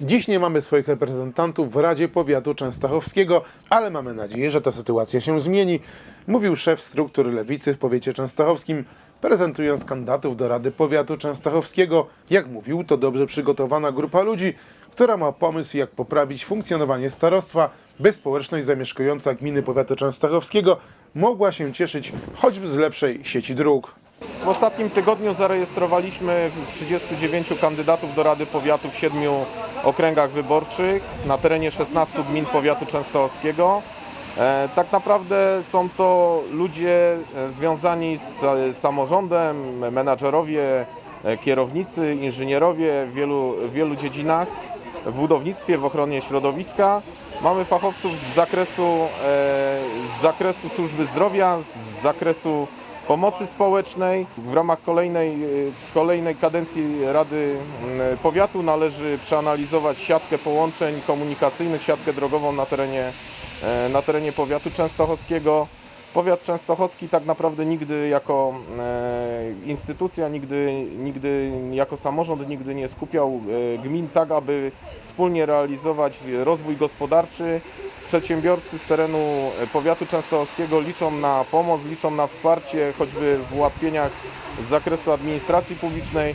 Dziś nie mamy swoich reprezentantów w Radzie Powiatu Częstochowskiego, ale mamy nadzieję, że ta sytuacja się zmieni, mówił szef struktur lewicy w powiecie częstochowskim, prezentując kandydatów do Rady Powiatu Częstochowskiego. Jak mówił, to dobrze przygotowana grupa ludzi, która ma pomysł, jak poprawić funkcjonowanie starostwa, by społeczność zamieszkująca gminy powiatu częstochowskiego mogła się cieszyć choćby z lepszej sieci dróg. W ostatnim tygodniu zarejestrowaliśmy 39 kandydatów do Rady Powiatu w siedmiu okręgach wyborczych na terenie 16 gmin powiatu częstochowskiego. E, Tak naprawdę są to ludzie e, związani z e, samorządem, menadżerowie, kierownicy, inżynierowie w wielu, w wielu dziedzinach, w budownictwie, w ochronie środowiska. Mamy fachowców z zakresu, z zakresu służby zdrowia, z zakresu pomocy społecznej. W ramach kolejnej, y, kolejnej kadencji Rady mm, Powiatu należy przeanalizować siatkę połączeń komunikacyjnych, siatkę drogową na terenie, e, na terenie powiatu częstochowskiego. Powiat częstochowski tak naprawdę nigdy jako e, instytucja, nigdy, nigdy jako samorząd nigdy nie skupiał e, gmin tak, aby wspólnie realizować rozwój gospodarczy. Przedsiębiorcy z terenu e, powiatu częstochowskiego liczą na pomoc, liczą na wsparcie choćby w ułatwieniach z zakresu administracji publicznej.